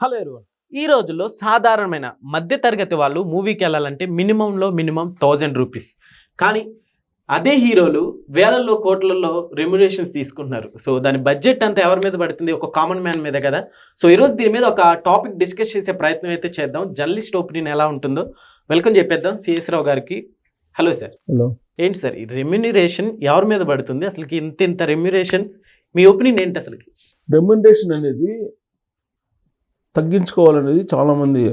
Hello everyone ఈ రోజుల్లో సాధారణమైన మధ్య తరగతి వాళ్ళు మూవీకి వెళ్ళాలంటే మినిమంలో మినిమం థౌజండ్ రూపీస్ కానీ అదే హీరోలు వేలల్లో కోట్లలో రెమ్యునేషన్స్ తీసుకుంటున్నారు. సో దాని బడ్జెట్ అంతా ఎవరి మీద పడుతుంది? ఒక కామన్ మ్యాన్ మీద కదా? సో ఈరోజు దీని మీద ఒక టాపిక్ డిస్కస్ చేసే ప్రయత్నం అయితే చేద్దాం. జర్నలిస్ట్ ఒపీనియన్ ఎలా ఉంటుందో వెల్కమ్ చెప్పేద్దాం. సిఎస్ రావు గారికి. హలో సార్ హలో ఏంటి సార్ ఈ రెమ్యునరేషన్ ఎవరి మీద పడుతుంది? అసలుకి ఇంత ఇంత రెమ్యునరేషన్స్ మీ ఒపీనియన్ ఏంటి అసలుకి? రెమ్యునరేషన్ అనేది తగ్గించుకోవాలనేది చాలామంది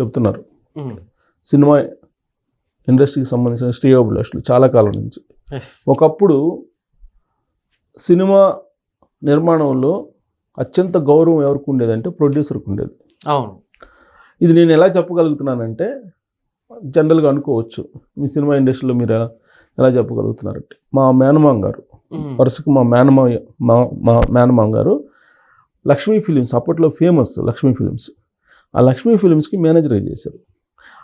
చెప్తున్నారు. సినిమా ఇండస్ట్రీకి సంబంధించిన శ్రేయోభిలాషులు చాలా కాలం నుంచి. ఒకప్పుడు సినిమా నిర్మాణంలో అత్యంత గౌరవం ఎవరికి ఉండేదంటే ప్రొడ్యూసర్కి ఉండేది. అవును. ఇది నేను ఎలా చెప్పగలుగుతున్నానంటే జనరల్గా అనుకోవచ్చు. మీ సినిమా ఇండస్ట్రీలో మీరు ఎలా ఎలా చెప్పగలుగుతున్నారంటే మా మేనమాం గారు. వరుసకు మా మేనమా మా మా మేనమామ గారు లక్ష్మీ ఫిలిమ్స్ అప్పట్లో ఫేమస్ లక్ష్మీ ఫిలిమ్స్. ఆ లక్ష్మీ ఫిలిమ్స్కి మేనేజర్ చేశారు?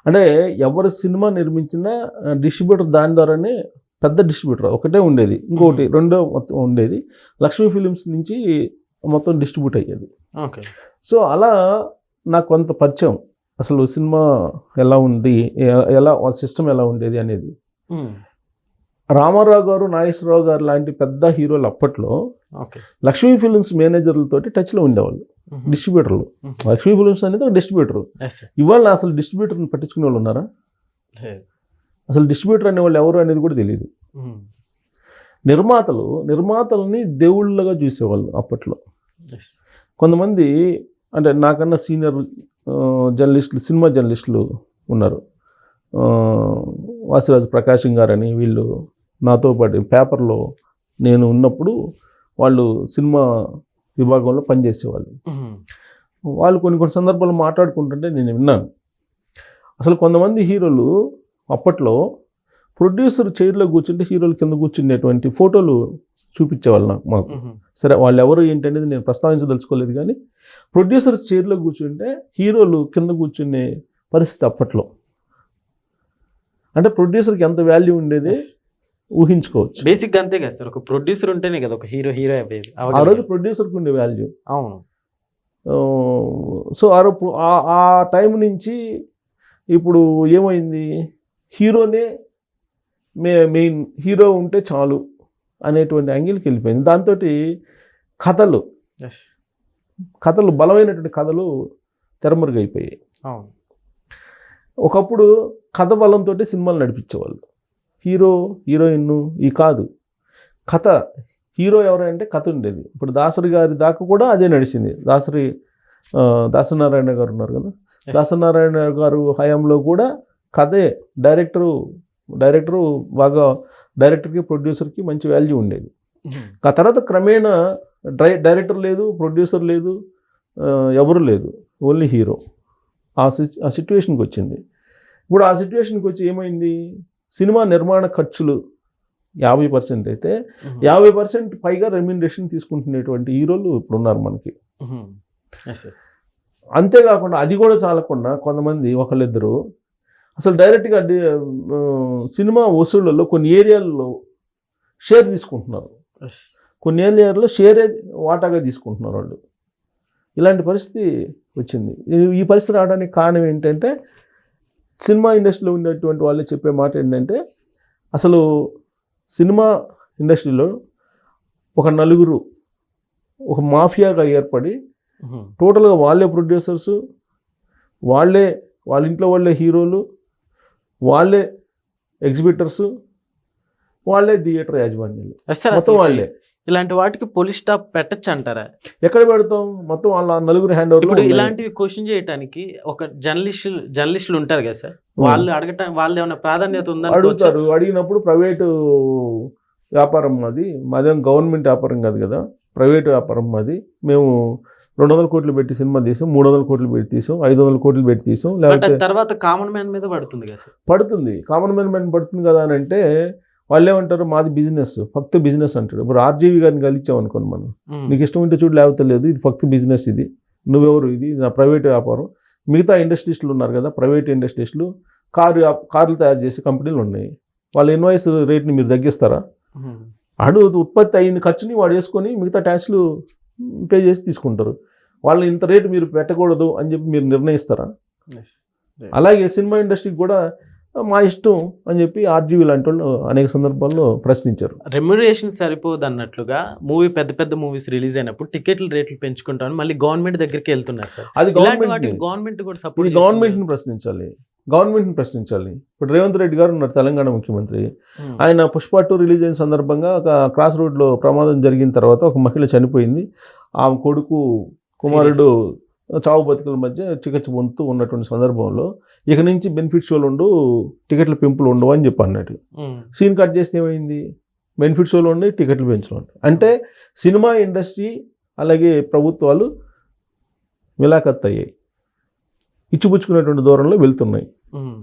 అంటే ఎవరు సినిమా నిర్మించినా డిస్ట్రిబ్యూటర్ దాని ద్వారానే పెద్ద డిస్ట్రిబ్యూటర్ ఒకటే ఉండేది. ఇంకోటి రెండో మొత్తం ఉండేది. లక్ష్మీ ఫిలిమ్స్ నుంచి మొత్తం డిస్ట్రిబ్యూట్ అయ్యేది. ఓకే. సో అలా నాకు కొంత పరిచయం. అసలు సినిమా ఎలా ఉంది ఎలా సిస్టమ్ ఎలా ఉండేది అనేది. రామారావు గారు నాగేశ్వరరావు గారు లాంటి పెద్ద హీరోలు అప్పట్లో లక్ష్మీ ఫిల్మ్స్ మేనేజర్లతోటి టచ్లో ఉండేవాళ్ళు. డిస్ట్రిబ్యూటర్లు. లక్ష్మీ ఫిల్మ్స్ అనేది ఒక డిస్ట్రిబ్యూటర్ ఇవాళ అసలు డిస్ట్రిబ్యూటర్ని పట్టించుకునే వాళ్ళు ఉన్నారా. అసలు డిస్ట్రిబ్యూటర్ అనే వాళ్ళు ఎవరు అనేది కూడా తెలియదు. నిర్మాతలు నిర్మాతలని దేవుళ్ళగా చూసేవాళ్ళు అప్పట్లో. కొంతమంది అంటే నాకన్నా సీనియర్ జర్నలిస్టులు సినిమా జర్నలిస్టులు ఉన్నారు వాసిరాజు ప్రకాశం గారని వీళ్ళు నాతో పాటు పేపర్లో నేను ఉన్నప్పుడు వాళ్ళు సినిమా విభాగంలో పనిచేసేవాళ్ళు. వాళ్ళు కొన్ని కొన్ని సందర్భాలు మాట్లాడుకుంటుంటే నేను విన్నాను అసలు కొంతమంది హీరోలు అప్పట్లో ప్రొడ్యూసర్ చైర్లో కూర్చుంటే హీరోలు కింద కూర్చునేటువంటి ఫోటోలు చూపించేవాళ్ళు నాకు మాకు. సరే వాళ్ళు ఎవరు ఏంటి అనేది నేను ప్రస్తావించదలుచుకోలేదు కానీ ప్రొడ్యూసర్ చైర్లో కూర్చుంటే హీరోలు కింద కూర్చునే పరిస్థితి అప్పట్లో అంటే ప్రొడ్యూసర్కి ఎంత వాల్యూ ఉండేది. ఊహించుకోవచ్చు. బేసిక్గా అంతే కదా సార్. ఒక ప్రొడ్యూసర్ ఉంటేనే కదా ఒక హీరో హీరో అయ్యేది ఆ రోజు ప్రొడ్యూసర్కి ఉండే వాల్యూ అవును. సో ఆ రో- ఆ- టైం నుంచి ఇప్పుడు ఏమైంది? హీరోనే మే మెయిన్ హీరో ఉంటే చాలు అనేటువంటి యాంగిల్కి వెళ్ళిపోయింది. దాంతో కథలు. కథలు బలమైనటువంటి కథలు తెరమరుగైపోయాయి. అవును. ఒకప్పుడు కథ బలంతో సినిమాలు నడిపించేవాళ్ళు. హీరో హీరోయిన్ ఈ కాదు. కథ హీరో ఎవరంటే కథ ఉండేది. ఇప్పుడు దాసరి గారి దాకా కూడా అదే నడిచింది. దాసరి దాసనారాయణ గారు ఉన్నారు కదా. దాసనారాయణ గారు హయాంలో కూడా కథే డైరెక్టరు డైరెక్టరు బాగా డైరెక్టర్కి ప్రొడ్యూసర్కి మంచి వాల్యూ ఉండేది. ఆ తర్వాత క్రమేణా డై డైరెక్టర్ లేదు ప్రొడ్యూసర్ లేదు ఎవరు లేదు. Only hero. ఆ సిచ్యువేషన్కి వచ్చింది. ఇప్పుడు ఆ సిచ్యువేషన్కి వచ్చి ఏమైంది? సినిమా నిర్మాణ ఖర్చులు యాభై పర్సెంట్ అయితే. యాభై పర్సెంట్ పైగా రెమ్యునరేషన్ తీసుకుంటున్నటువంటి హీరోలు ఇప్పుడు ఉన్నారు మనకి అంతేకాకుండా అది కూడా చాలకుండా కొంతమంది ఒకళ్ళిద్దరు అసలు డైరెక్ట్గా సినిమా వసూళ్ళలో కొన్ని ఏరియాల్లో షేర్ తీసుకుంటున్నారు. కొన్ని ఏరియాల్లో షేరే వాటాగా తీసుకుంటున్నారు వాళ్ళు. ఇలాంటి పరిస్థితి వచ్చింది. ఈ పరిస్థితి రావడానికి కారణం ఏంటంటే సినిమా ఇండస్ట్రీలో ఉండేటువంటి వాళ్ళు చెప్పే మాట ఏంటంటే అసలు సినిమా ఇండస్ట్రీలో ఒక నలుగురు ఒక మాఫియాగా ఏర్పడి. టోటల్గా వాళ్ళే ప్రొడ్యూసర్స్ వాళ్ళే వాళ్ళ ఇంట్లో వాళ్ళే హీరోలు వాళ్ళే ఎగ్జిబిటర్స్ వాళ్ళే థియేటర్ యాజమాన్యాలు. మొత్తం వాళ్ళే. ఇలాంటి వాటికి పోలీస్ స్టాప్ పెట్టచ్చు అంటారా ఎక్కడ పెడతాం? మొత్తం వాళ్ళ నలుగురు హ్యాండ్ ఇప్పుడు ఓవర్ ఇలాంటివి క్వశ్చన్ చేయడానికి ఒక జర్నలిస్ట్ జర్నలిస్టులు ఉంటారు కదా సార్? వాళ్ళు అడగటం వాళ్ళు ఏమైనా ప్రాధాన్యత ఉందని అడుగుతారు. అడిగినప్పుడు ప్రైవేటు వ్యాపారం మాది మాదేం గవర్నమెంట్ వ్యాపారం కాదు కదా. ప్రైవేట్ వ్యాపారం మాది మేము రెండు వందల కోట్లు పెట్టి సినిమా తీసాం మూడు వందల కోట్లు పెట్టి తీసాం ఐదు వందల కోట్లు పెట్టి తీసాం. లేకపోతే తర్వాత కామన్ మ్యాన్ మీద పడుతుంది కదా సార్? పడుతుంది. కామన్ మ్యాన్ మ్యాన్ పడుతుంది కదా అని అంటే వాళ్ళు ఏమంటారు మాది బిజినెస్ ఫక్త్ బిజినెస్ అంటాడు. ఇప్పుడు ఆర్జీవి గారిని కలిచాం అనుకోండి మనం. నీకు ఇష్టం ఉంటే చూడు లేకపోతే లేదు ఇది ఫక్త్ బిజినెస్ ఇది. నువ్వెవరు? ఇది నా ప్రైవేట్ వ్యాపారం. మిగతా ఇండస్ట్రీస్లు ఉన్నారు కదా ప్రైవేట్ ఇండస్ట్రీస్లు కారు కార్లు తయారు చేసే కంపెనీలు ఉన్నాయి. వాళ్ళ ఇన్వాయిస్ రేట్ని మీరు తగ్గిస్తారా. ఆడు ఉత్పత్తి అయిన ఖర్చుని వాడు వేసుకొని మిగతా ట్యాక్స్లు పే చేసి తీసుకుంటారు. వాళ్ళు ఇంత రేటు మీరు పెట్టకూడదు అని చెప్పి మీరు నిర్ణయిస్తారా. అలాగే సినిమా ఇండస్ట్రీకి కూడా మా ఇష్టం అని చెప్పి ఆర్జీవీ లాంటి వాళ్ళు అనేక సందర్భాల్లో ప్రశ్నించారు. రెమ్యునరేషన్ సరిపోదు అన్నట్లుగా మూవీ పెద్ద పెద్ద మూవీస్ రిలీజ్ అయినప్పుడు టికెట్ల రేట్లు పెంచుకుంటామని మళ్ళీ గవర్నమెంట్ దగ్గరికి వెళ్తున్నారు సార్. అది గవర్నమెంట్ గవర్నమెంట్ కూడా సపోర్ట్ గవర్నమెంట్ని ప్రశ్నించాలి. గవర్నమెంట్ని ప్రశ్నించాలి. ఇప్పుడు రేవంత్ రెడ్డి గారు ఉన్నారు తెలంగాణ ముఖ్యమంత్రి. ఆయన పుష్ప టూ రిలీజ్ అయిన సందర్భంగా ఒక క్రాస్ రోడ్లో ప్రమాదం జరిగిన తర్వాత ఒక మహిళ చనిపోయింది. ఆమె కొడుకు కుమారుడు చావు బతుకుల మధ్య చికిత్స పొందుతూ ఉన్నటువంటి సందర్భంలో ఇక నుంచి బెనిఫిట్ షోలు ఉండు టికెట్ల పెంపులు ఉండవు అని చెప్పి అన్నట్టు సీన్ కట్ చేస్తే ఏమైంది? బెనిఫిట్ షోలు ఉండి టికెట్లు పెంచడం. అంటే సినిమా ఇండస్ట్రీ అలాగే ప్రభుత్వాలు మిలాఖత్ అయ్యాయి. ఇచ్చిపుచ్చుకునేటువంటి దూరంలో వెళ్తున్నాయి.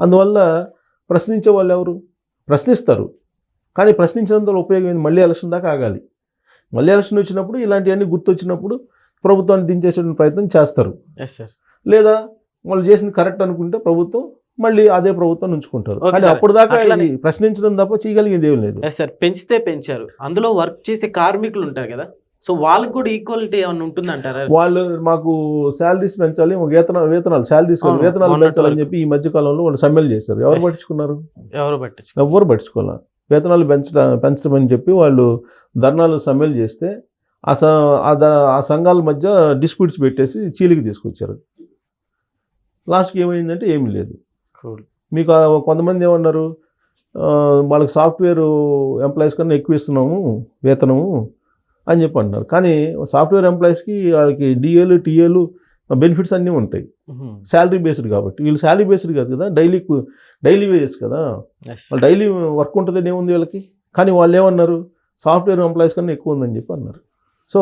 అందువల్ల ప్రశ్నించే వాళ్ళు ఎవరు? ప్రశ్నిస్తారు. కానీ ప్రశ్నించినంత ఉపయోగం ఏంది? మళ్ళీ ఎలక్షన్ దాకా ఆగాలి. మళ్ళీ ఎలక్షన్ వచ్చినప్పుడు ఇలాంటివన్నీ గుర్తొచ్చినప్పుడు ప్రభుత్వాన్ని దించేసే ప్రయత్నం చేస్తారు. లేదా వాళ్ళు చేసింది కరెక్ట్ అనుకుంటే ప్రభుత్వం మళ్ళీ అదే ప్రభుత్వం ఉంచుకుంటారు కానీ. అప్పుడు దాకా ప్రశ్నించడం తప్ప చేయగలిగేది ఏం లేదు. సార్ పెంచితే పెంచారు. అందులో వర్క్ చేసే కార్మికులు ఉంటారు కదా. సో వాళ్ళకి కూడా ఈక్వాలిటీ ఏమైనా ఉంటుందంటారా? వాళ్ళు మాకు శాలరీస్ పెంచాలి వేతన వేతనాలు శాలరీస్ వేతనాలు పెంచాలని. చెప్పి ఈ మధ్య కాలంలో వాళ్ళు సమ్మెలు చేశారు. ఎవరు. పట్టించుకున్నారు? ఎవరు పట్టించు ఎవ్వరు పట్టించుకోవాలి వేతనాలు పెంచడం పెంచడం అని చెప్పి వాళ్ళు ధర్నాలు సమ్మెలు చేస్తే ఆ స ఆ సంఘాల మధ్య డిస్ప్యూట్స్ పెట్టేసి చీలికి తీసుకొచ్చారు. లాస్ట్కి ఏమైందంటే ఏమీ లేదు. మీకు కొంతమంది ఏమన్నారు? వాళ్ళకి సాఫ్ట్వేర్ ఎంప్లాయీస్ కన్నా ఎక్కువ ఇస్తున్నాము వేతనము అని చెప్పి అంటున్నారు. కానీ సాఫ్ట్వేర్ ఎంప్లాయీస్కి వాళ్ళకి డిఏలు టీఏలు బెనిఫిట్స్ అన్నీ ఉంటాయి. శాలరీ బేస్డ్ కాబట్టి. వీళ్ళు శాలరీ బేస్డ్ కాదు కదా డైలీ డైలీ వేజెస్ కదా. వాళ్ళు డైలీ వర్క్ ఉంటుందని ఏముంది వీళ్ళకి? కానీ వాళ్ళు ఏమన్నారు? సాఫ్ట్వేర్ ఎంప్లాయీస్ కన్నా ఎక్కువ ఉందని చెప్పి అన్నారు. సో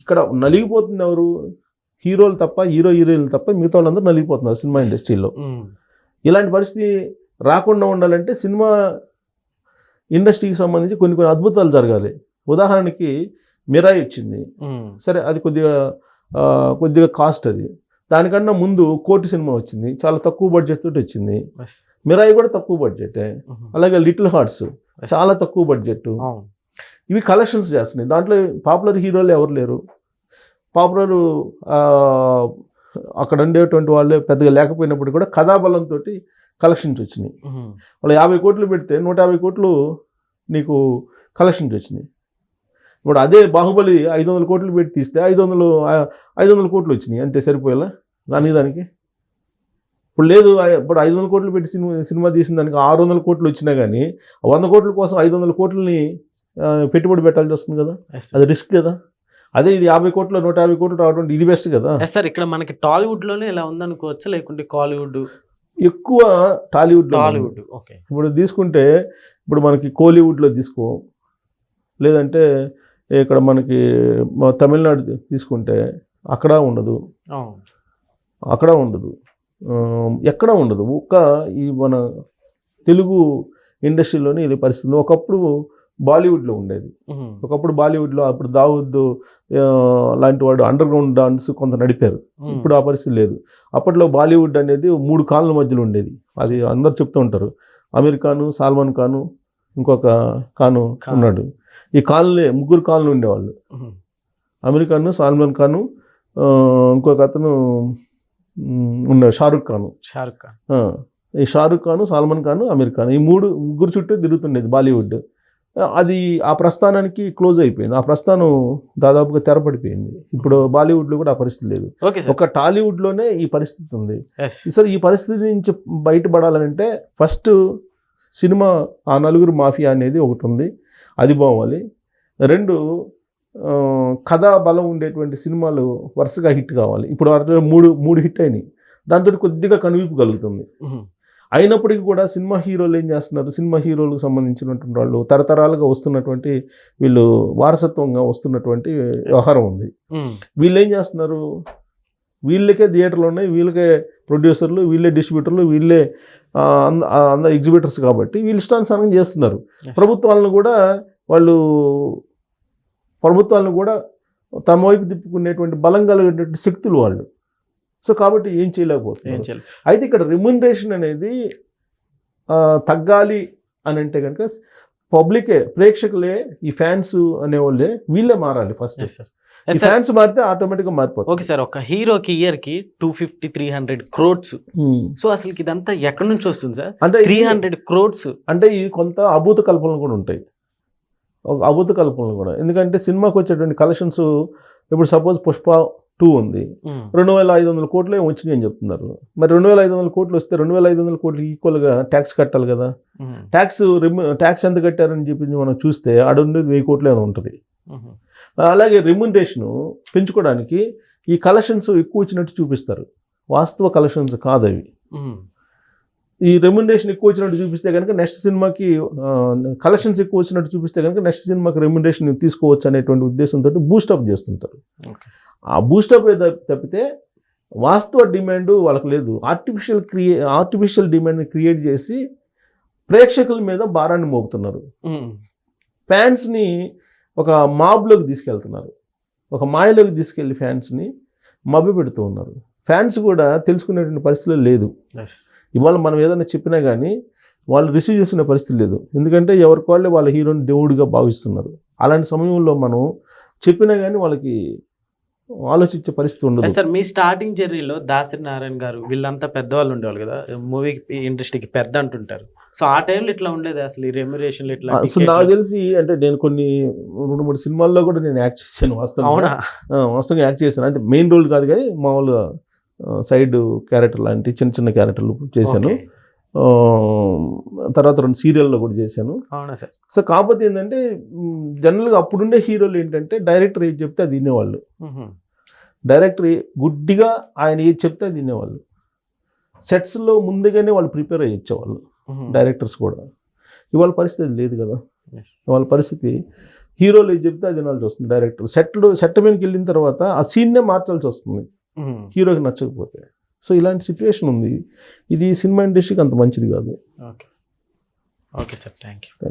ఇక్కడ నలిగిపోతుంది ఎవరు? హీరోలు తప్ప హీరో హీరోయిన్లు తప్ప మిగతా వాళ్ళందరూ నలిగిపోతున్నారు సినిమా ఇండస్ట్రీలో. ఇలాంటి పరిస్థితి రాకుండా ఉండాలంటే సినిమా ఇండస్ట్రీకి సంబంధించి కొన్ని కొన్ని అద్భుతాలు జరగాలి. ఉదాహరణకి మిరాయి వచ్చింది. సరే అది కొద్దిగా కొద్దిగా కాస్ట్ అది. దానికన్నా ముందు కోటి సినిమా వచ్చింది. చాలా తక్కువ బడ్జెట్ తోటి వచ్చింది. మిరాయి కూడా తక్కువ బడ్జెటే అలాగే లిటిల్ హార్ట్స్ చాలా తక్కువ బడ్జెట్ ఇవి కలెక్షన్స్ చేస్తున్నాయి. దాంట్లో పాపులర్ హీరోలు ఎవరు లేరు? పాపులర్ అక్కడ ఉండేటువంటి వాళ్ళే పెద్దగా లేకపోయినప్పుడు కూడా కథాబలంతో కలెక్షన్స్ వచ్చినాయి. వాళ్ళు యాభై కోట్లు పెడితే నూట యాభై కోట్లు నీకు కలెక్షన్స్ వచ్చినాయి. ఇప్పుడు అదే బాహుబలి ఐదు వందల కోట్లు పెట్టి తీస్తే ఐదు వందలు ఐదు వందల కోట్లు వచ్చినాయి. అంతే సరిపోయేలా? దానికి దానికి? ఇప్పుడు లేదు ఇప్పుడు ఐదు వందల కోట్లు పెట్టి సినిమా సినిమా తీసిన దానికి ఆరు వందల కోట్లు వచ్చినా కానీ వంద కోట్ల కోసం ఐదు వందల కోట్లని పెట్టుబడి పెట్టాల్సి వస్తుంది కదా? అది రిస్క్ కదా? అదే ఇది యాభై కోట్లు నూట యాభై కోట్లు రావడం ఇది బెస్ట్ కదా? సార్ ఇక్కడ మనకి టాలీవుడ్లోనే ఇలా ఉందనుకోవచ్చా? లేకుంటే కాలీవుడ్? ఎక్కువ టాలీవుడ్లో ఉంది. టాలీవుడ్ ఓకే ఇప్పుడు తీసుకుంటే ఇప్పుడు మనకి కోలీవుడ్లో తీసుకో లేదంటే ఇక్కడ మనకి తమిళనాడు తీసుకుంటే అక్కడ ఉండదు. అక్కడ ఉండదు. ఎక్కడ ఉండదు? ఒక్క ఈ మన తెలుగు ఇండస్ట్రీలోనే ఇది పరిస్థితి. ఒకప్పుడు బాలీవుడ్లో ఉండేది. ఒకప్పుడు బాలీవుడ్లో అప్పుడు దావుద్ లాంటి వాడు అండర్ గ్రౌండ్ డాన్స్ కొంత నడిపారు. ఇప్పుడు ఆ పరిస్థితి లేదు. అప్పట్లో బాలీవుడ్ అనేది మూడు కాళ్ళ మధ్యలో ఉండేది. అది అందరు చెప్తూ ఉంటారు. అమీర్ ఖాను సాల్మాన్ ఖాను ఇంకొక ఖాను. ఉన్నాడు. ఈ కాలనీ ముగ్గురు కాలనీ ఉండేవాళ్ళు. అమీర్ ఖాను సాల్మాన్ ఖాను ఇంకొక అతను ఉన్నాడు షారుఖ్ ఖాను. షారుఖ్ ఖాన్. ఈ షారుఖ్ ఖాను సాల్మాన్ ఖాను అమీర్ ఖాన్ ఈ మూడు ముగ్గురు చుట్టూ తిరుగుతుండేది బాలీవుడ్. అది ఆ ప్రస్థానానికి క్లోజ్ అయిపోయింది. ఆ ప్రస్థానం దాదాపుగా తెరపడిపోయింది. ఇప్పుడు బాలీవుడ్లో కూడా ఆ పరిస్థితి లేదు. ఒక టాలీవుడ్లోనే ఈ పరిస్థితి ఉంది. సార్ ఈ పరిస్థితి నుంచి బయటపడాలంటే ఫస్ట్ సినిమా ఆ నలుగురు మాఫియా అనేది ఒకటి ఉంది. అది బావాలి. రెండు కథా బలం ఉండేటువంటి సినిమాలు వరుసగా హిట్ కావాలి. ఇప్పుడు మూడు మూడు హిట్ అయినాయి. దాంతో కొద్దిగా కనువిప్పు కలుగుతుంది. అయినప్పటికీ కూడా సినిమా హీరోలు ఏం చేస్తున్నారు? సినిమా హీరోలకు సంబంధించినటువంటి వాళ్ళు తరతరాలుగా వస్తున్నటువంటి వీళ్ళు వారసత్వంగా వస్తున్నటువంటి వ్యవహారం ఉంది. వీళ్ళు ఏం చేస్తున్నారు? వీళ్ళకే థియేటర్లు ఉన్నాయి వీళ్ళకే ప్రొడ్యూసర్లు వీళ్ళే డిస్ట్రిబ్యూటర్లు వీళ్ళే అంద- ఎగ్జిబిటర్స్ కాబట్టి వీళ్ళు ఇష్టానుసారం చేస్తున్నారు. ప్రభుత్వాలను కూడా వాళ్ళు ప్రభుత్వాలను కూడా తమ వైపు తిప్పుకునేటువంటి బలం కలిగినటువంటి శక్తులు వాళ్ళు. సో కాబట్టి ఏం ఏం చేయలేకపోతున్నారు చేయాలి. అయితే ఇక్కడ రెమ్యునరేషన్ అనేది తగ్గాలి అని అంటే కనుక పబ్లికే ప్రేక్షకులే ఈ ఫ్యాన్స్ అనేవాళ్ళే వీళ్ళే మారాలి ఫస్ట్ సార్. ఫ్యాన్స్ మారితే ఆటోమేటిక్గా మారిపోతుంది. ఓకే సార్ ఒక హీరోకి ఇయర్కి two fifty three hundred crores. So అసలు ఇదంతా ఎక్కడి నుంచి వస్తుంది సార్ అంటే త్రీ హండ్రెడ్ క్రోడ్స్ అంటే ఇవి కొంత అభూత కల్పనలు కూడా ఉంటాయి. ఒక అభూత కల్పనలు కూడా. ఎందుకంటే సినిమాకి వచ్చేటువంటి కలెక్షన్స్ ఇప్పుడు సపోజ్ పుష్ప టూ ఉంది. రెండు వేల ఐదు వందల కోట్లు ఏమో వచ్చినాయి అని చెప్తున్నారు. మరి రెండు వేల ఐదు వందల కోట్లు వస్తే రెండు వేల ఐదు వందల కోట్లు ఈక్వల్గా ట్యాక్స్ కట్టాలి కదా. ట్యాక్స్ రిమ్ ట్యాక్స్ ఎంత కట్టారని చెప్పి మనం చూస్తే ఆడ ఉండేది వెయ్యి కోట్లు ఏమైనా ఉంటుంది. అలాగే రెమ్యునరేషన్ పెంచుకోవడానికి ఈ కలెక్షన్స్ ఎక్కువ వచ్చినట్టు చూపిస్తారు. వాస్తవ కలెక్షన్స్ కాదు అవి. ఈ రెమ్యునరేషన్ ఎక్కువ వచ్చినట్టు చూపిస్తే కనుక నెక్స్ట్ సినిమాకి కలెక్షన్స్ ఎక్కువ వచ్చినట్టు చూపిస్తే కనుక నెక్స్ట్ సినిమాకి రెమ్యునరేషన్ తీసుకోవచ్చు అనేటువంటి ఉద్దేశంతో బూస్టప్ చేస్తుంటారు. ఆ బూస్టప్ తప్పితే వాస్తవ డిమాండ్ వాళ్ళకి లేదు. ఆర్టిఫిషియల్ క్రియే ఆర్టిఫిషియల్ డిమాండ్ని క్రియేట్ చేసి ప్రేక్షకుల మీద భారాన్ని మోపుతున్నారు. ఫ్యాన్స్ని ఒక మాబ్లోకి తీసుకెళ్తున్నారు. ఒక మాయలోకి తీసుకెళ్ళి ఫ్యాన్స్ని మభ్య పెడుతూ ఉన్నారు. ఫ్యాన్స్ కూడా తెలుసుకునేటువంటి పరిస్థితులు లేదు. ఇవాళ మనం ఏదైనా చెప్పినా కానీ వాళ్ళు రిసీవ్ చేసుకునే పరిస్థితి లేదు. ఎందుకంటే ఎవరికి వాళ్ళే వాళ్ళ హీరోని దేవుడిగా భావిస్తున్నారు. అలాంటి సమయంలో మనం చెప్పినా కానీ వాళ్ళకి ఆలోచించే పరిస్థితి ఉండదు. సార్ మీ స్టార్టింగ్ జర్నీలో దాసరి నారాయణ గారు వీళ్ళంతా పెద్దవాళ్ళు ఉండేవాళ్ళు కదా మూవీ ఇండస్ట్రీకి పెద్ద అంటుంటారు. సో ఆ టైంలో ఇట్లా ఉండేది అసలు ఈ రెమ్యురేషన్ ఇట్లా అసలు నాకు తెలిసి అంటే నేను కొన్ని రెండు మూడు సినిమాల్లో కూడా నేను యాక్ట్ చేశాను వాస్తవంగా. అవునా? వాస్తవంగా యాక్ట్ చేశాను. అంటే మెయిన్ రోల్ కాదు కానీ మామూలుగా సైడ్ క్యారెక్టర్ లాంటి చిన్న చిన్న క్యారెక్టర్లు చేశాను. తర్వాత రెండు సీరియల్లో కూడా చేశాను. అవునా సార్? సో కాకపోతే ఏంటంటే జనరల్గా అప్పుడుండే హీరోలు ఏంటంటే డైరెక్టర్ ఏది చెప్తే అది వినేవాళ్ళు. డైరెక్టర్ గుడ్డిగా ఆయన ఏది చెప్తే అది వినేవాళ్ళు. సెట్స్లో ముందుగానే వాళ్ళు ప్రిపేర్ అయ్యి వచ్చేవాళ్ళు. డైరెక్టర్స్ కూడా. ఇవాళ పరిస్థితి అది లేదు కదా. వాళ్ళ పరిస్థితి హీరోలు ఏది చెప్తే అది వినాల్సి వస్తుంది డైరెక్టర్. సెట్లు సెట్ మీదకి వెళ్ళిన తర్వాత ఆ సీన్నే మార్చాల్సి వస్తుంది. హీరోకి నచ్చకపోతే. సో ఇలాంటి సిచ్యువేషన్ ఉంది. ఇది సినిమా ఇండస్ట్రీకి అంత మంచిది కాదు. Okay okay sir thank you.